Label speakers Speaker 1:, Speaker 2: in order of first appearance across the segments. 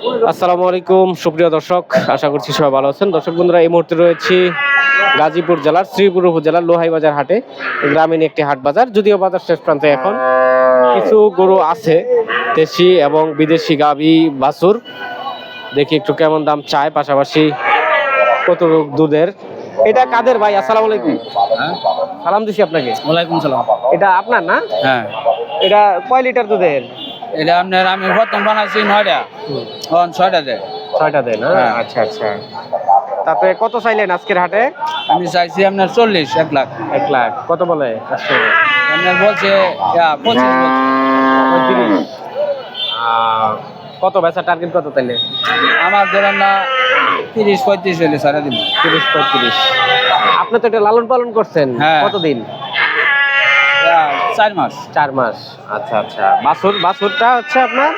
Speaker 1: আসসালামু আলাইকুম সুপ্রিয় দর্শক আশা করছি সবাই ভালো আছেন। দর্শক বন্ধুরা এই মুহূর্তে রয়েছি গাজীপুর জেলার শ্রীপুর উপজেলার লোহাই বাজার হাটে গ্রামীণ একটি হাট বাজার যদিও বাজার শেষ প্রান্তে এখন। কিছু গরু আছে দেশি এবং বিদেশি গাভী বাছুর। দেখি একটু কেমন দাম চায় পাশাপাশি কত দুধের। এটা কাদের ভাই? আসসালামু আলাইকুম।
Speaker 2: হ্যাঁ।
Speaker 1: সালাম দিছি আপনাকে।
Speaker 2: ওয়ালাইকুম সালাম।
Speaker 1: এটা আপনার না?
Speaker 2: হ্যাঁ।
Speaker 1: এটা কয় লিটার দুধের?
Speaker 2: এটা আপনার আমি প্রথম বানাইছি নয়টা। তখন ছয়টা দেয়
Speaker 1: ছয়টা দেন
Speaker 2: হ্যাঁ।
Speaker 1: আচ্ছা আচ্ছা। তারপরে কত চাইলেন আজকের হাটে?
Speaker 2: আমি চাইছি আপনার চল্লিশ এক লাখ।
Speaker 1: এক লাখ। কত বলে
Speaker 2: আপনার বলছে পঁচিশ
Speaker 1: কত বেচা টার্গেট কত তাইলে?
Speaker 2: আমার ধরেন না তিরিশ পঁয়ত্রিশ হলে সারা দিন।
Speaker 1: তিরিশ পঁয়ত্রিশ। আপনি তো এটা লালন পালন করছেন
Speaker 2: হ্যাঁ।
Speaker 1: কতদিন?
Speaker 2: চার মাস।
Speaker 1: চার মাস। আচ্ছা আচ্ছা। বাছুর বাছুরটা হচ্ছে আপনার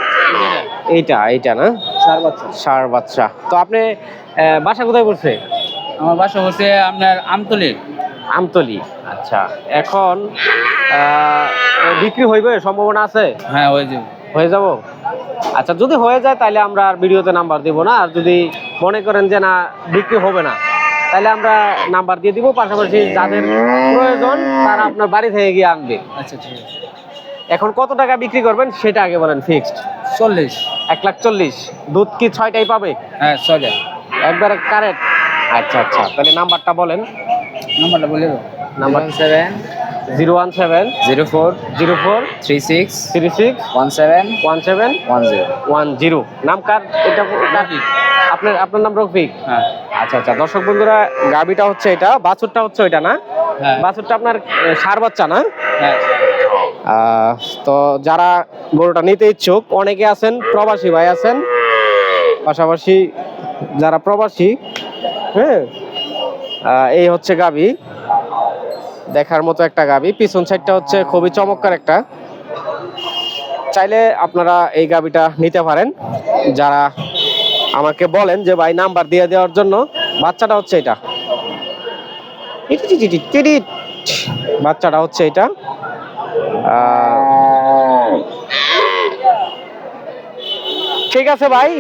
Speaker 1: এইটা এইটা না?
Speaker 2: চার বছর
Speaker 1: ষাঁড় বাচ্চা। তো আপনি বাসা কোথায় পড়ছে?
Speaker 2: আমার বাসা হচ্ছে আপনার আমতলি।
Speaker 1: আমতলি। আচ্ছা এখন বিক্রি হইবে? সম্ভাবনা আছে?
Speaker 2: হ্যাঁ ওই যে
Speaker 1: হয়ে যাব? আচ্ছা যদি হয়ে যায় তাহলে আমরা আর ভিডিওতে নাম্বার দিব না। আর যদি মনে করেন যে না বিক্রি হবে না তাহলে আমরা নাম্বার দিয়ে দিব পাশাপাশি যাদের প্রয়োজন তারা আপনার বাড়ি থেকে গিয়ে আনবে।
Speaker 2: আচ্ছা ঠিক আছে।
Speaker 1: এখন কত টাকা বিক্রি করবেন সেটা আগে বলেন ফিক্সড
Speaker 2: চল্লিশ।
Speaker 1: এক লাখ চল্লিশ। দুধ কি ছয়টাই পাবে?
Speaker 2: হ্যাঁ ছয়টা।
Speaker 1: একবার কারেক্ট আচ্ছা আচ্ছা। তাহলে নাম্বারটা বলেন।
Speaker 2: নাম্বারটা বলে দেবো।
Speaker 1: Number
Speaker 2: seven
Speaker 1: zero one seven
Speaker 2: zero four
Speaker 1: zero four
Speaker 2: three six
Speaker 1: three six
Speaker 2: one seven
Speaker 1: one seven
Speaker 2: one zero
Speaker 1: one zero নাম কার এটা? আপনার আপনার নাম রফিক?
Speaker 2: হ্যাঁ।
Speaker 1: আচ্ছা আচ্ছা। দর্শক বন্ধুরা গাবিটা হচ্ছে এটা বাছুরটা হচ্ছে ওইটা না?
Speaker 2: হ্যাঁ।
Speaker 1: বাছুরটা আপনার ষাঁড় বাচ্চা না?
Speaker 2: হ্যাঁ।
Speaker 1: তো যারা গরুটা নিতে ইচ্ছুক অনেকে আছেন প্রবাসী ভাই আছেন। পাশাপাশি যারা প্রবাসী হ্যাঁ এই হচ্ছে গাবি। দেখার মতো একটা গাবি। পিছন সাইডটা হচ্ছে খুবই চমৎকার একটা। চাইলে আপনারা এই গাবিটা নিতে পারেন। যারা আমাকে বলেন যে, ভাই, নাম্বার দিয়ে দেওয়ার জন্য বাচ্চাটা হচ্ছে এটা। বাচ্চাটা হচ্ছে এটা। ঠিক আছে ভাই।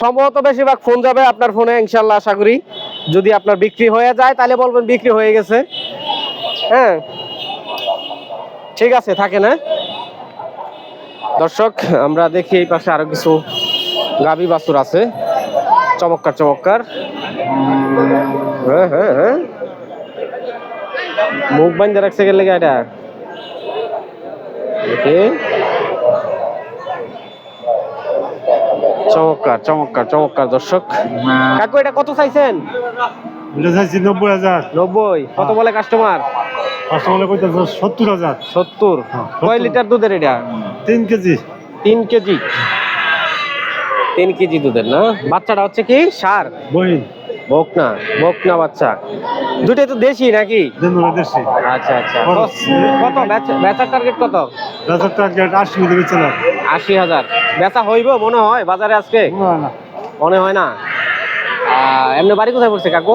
Speaker 1: সম্ভবত বেশিরভাগ ফোন যাবে আপনার ফোনে, ইনশাল্লাহ, আশা করি। যদি আপনার বিক্রি হয়ে যায়, তাহলে বলবেন বিক্রি হয়ে গেছে। হ্যাঁ? ঠিক আছে থাকে না দর্শক, আমরা দেখি এই পাশে আরও কিছু গাবি বাছুর আছে। চমৎকার চমৎকার। হ্যাঁ হ্যাঁ হ্যাঁ। মুখ বান্ধে রাখছে গেলে এটা? চমৎকার চমৎকার চমৎকার দর্শক। কাকু এটা কত চাইছেন?
Speaker 3: এটা চাইছি নব্বই হাজার।
Speaker 1: নব্বই। কত বলে কাস্টমার
Speaker 3: কাস্টমারে কইতে সত্তর হাজার।
Speaker 1: সত্তর।
Speaker 3: হ্যাঁ,
Speaker 1: কয় লিটার দুধের এটা?
Speaker 3: তিন কেজি।
Speaker 1: তিন কেজি। তিন কেজি দুধের না? বাচ্চাটা হচ্ছে কি? সার?
Speaker 3: বহিন
Speaker 1: বকনা বকনা বাচ্চা। দুটোই তো দেশি নাকি?
Speaker 3: দেশি।
Speaker 1: আচ্ছা আচ্ছা।
Speaker 3: কত?
Speaker 1: বেচা- টার্গেট কত?
Speaker 3: টার্গেট আশি বেচে না।
Speaker 1: আশি হাজার। বেচা হইব মনে হয় বাজারে আজকে?
Speaker 3: না না।
Speaker 1: মনে হয় না? এমনি বাড়ি কোথায় পড়ছে কাকু।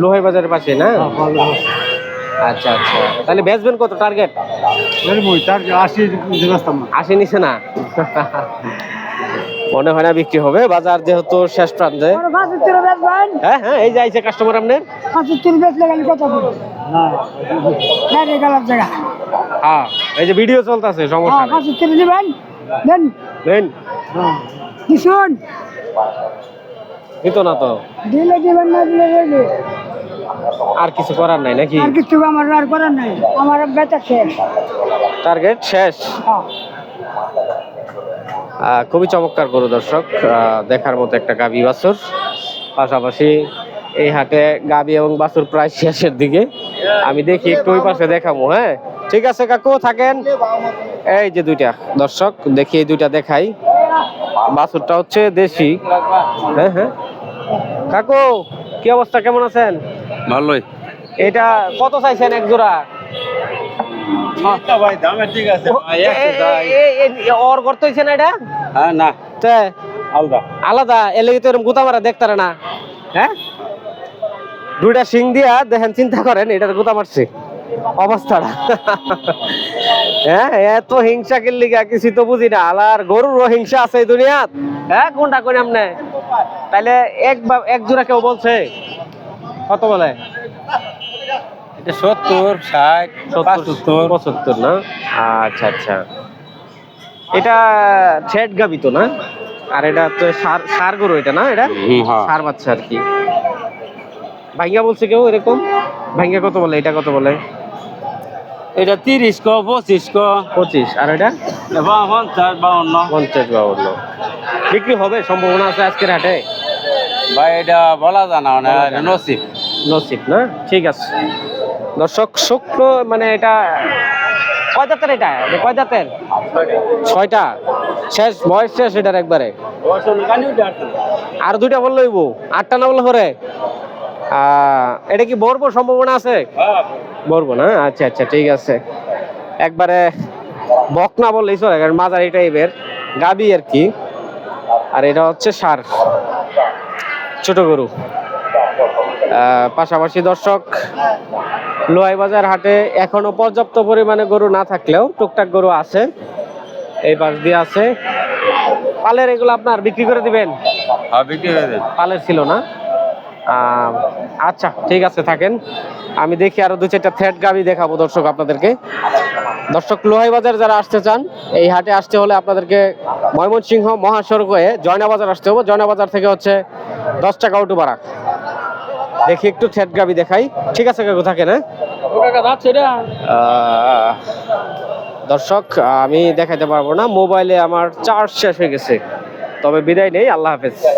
Speaker 1: লোহাই বাজারের পাশে না?
Speaker 3: হ্যাঁ,
Speaker 1: আচ্ছা আচ্ছা। তাহলে বেচবেন কত টার্গেট
Speaker 3: আশি মধ্যে না।
Speaker 1: নিছে না? মনে হয় না বিক্রি হবে বাজার যেহেতু শেষ প্রান্তে। হ্যাঁ হ্যাঁ এই যে আইছে কাস্টমার আপনার।
Speaker 4: কত
Speaker 1: হ্যাঁ এই যে ভিডিও চলতেছে সমস্যা
Speaker 4: হ্যাঁ
Speaker 1: নেই।
Speaker 4: পঁচাত্তর দিবেন দেন
Speaker 1: নেন
Speaker 3: না
Speaker 4: দিশুন
Speaker 1: দিত না তো।
Speaker 4: দিলে দিবেন না দিলে
Speaker 1: আর কিছু করার নাই নাকি?
Speaker 4: আর কিছু আমার আর করার নাই। আমার শেষ।
Speaker 1: টার্গেট শেষ?
Speaker 4: হ্যাঁ।
Speaker 1: খুবই চমৎকার গরু দর্শক। দেখার মতো একটা গাবি বাছুর। পাশাপাশি এই হাটে গাবি এবং বাছুর প্রায় শেষের দিকে। আমি দেখি একটু ওই পাশে দেখাবো হ্যাঁ? ঠিক আছে কাকু থাকেন। এই যে দুইটা। দর্শক দেখি এই দুইটা দেখাই। বাছুরটা হচ্ছে দেশি। হ্যাঁ হ্যাঁ। কাকু কি অবস্থা? কেমন আছেন?
Speaker 2: ভালোই।
Speaker 1: এটা কত চাইছেন এক জোড়া? ওর হয়েছে না এটা?
Speaker 3: হ্যাঁ না।
Speaker 1: তে?
Speaker 3: আলদা।
Speaker 1: আলাদা? এর তো এরকম গুতা মারা দেখতারে না? হ্যাঁ? দুইটা শিং দিয়া দেখেন চিন্তা করেন এটার গুতা মারছে। অবস্থাটা। হ্যাঁ এত হিংসা কিনলি গা কিছু তো বুঝি না। আলার গরুরও হিংসা আছে এই দুনিয়াত। হ্যাঁ কোনটা তাইলে এক এক জোড়া কেউ বলছে? কত বলে?
Speaker 2: এটা সত্তর ষাট
Speaker 1: সত্তর পঁচাত্তর। না? আচ্ছা আচ্ছা। এটা ঠেট গাবি তো না? আর এটা তো সার সার গরু এটা না? এটা
Speaker 2: হ্যাঁ।
Speaker 1: সার বাচ্চা আর কি। ভাঙ্গা বলছে কেউ এরকম? ভাঙ্গা কত বলে? এটা কত বলে?
Speaker 2: এটা তিরিশ ক পঁচিশ ক
Speaker 1: পঁচিশ আর এটা?
Speaker 2: পঞ্চাশ বাউন্ন।
Speaker 1: পঞ্চাশ বাউন্ন। বিক্রি হবে সম্ভাবনা আছে আজকের হাটে?
Speaker 2: ভাই এটা বলা জানা না নসিব।
Speaker 1: নসিব না? ঠিক আছে। দর্শক শুক্র মানে এটা কয় জাতের এটা? কয় জাতের? ছয়টা। শেষ বয়স শেষ এটার একবারে। আর দুইটা বললেই বউ আটটা না বললে পরে? এটা কি বলব সম্ভাবনা আছে? বলব না? আচ্ছা আচ্ছা ঠিক আছে। একবারে বক না বললেই চলে কারণ মাঝারি টাইপের। গাবি আর কি। আর এটা হচ্ছে সার। ছোট গরু। পাশাপাশি দর্শক লোহাই বাজার হাটে এখনও পর্যাপ্ত পরিমাণে গরু না থাকলেও টুকটাক গরু আছে। এই পাশ দিয়ে আছে। পালের এগুলো আপনার বিক্রি করে দিবেন?
Speaker 2: হ্যাঁ বিক্রি
Speaker 1: পালের ছিল না? আচ্ছা ঠিক আছে, থাকেন। আমি দেখি আরও দু চারটা থ্রেড গাবি দেখাবো দর্শক আপনাদেরকে। দর্শক লোহাই বাজার যারা আসতে চান, এই হাটে আসতে হলে আপনাদেরকে ময়মনসিংহ মহাসড়ক হয়ে জয়না বাজার আসতে হবে। জয়না বাজার থেকে হচ্ছে দশ টাকা অটো ভাড়া। দেখি একটু থ্রেড গাবি দেখাই। ঠিক আছে, কাকু, থাকেন হ্যাঁ? দর্শক, আমি দেখাতে পারব না। মোবাইলে আমার চার্জ শেষ হয়ে গেছে। তবে বিদায় নেই, আল্লাহ হাফেজ।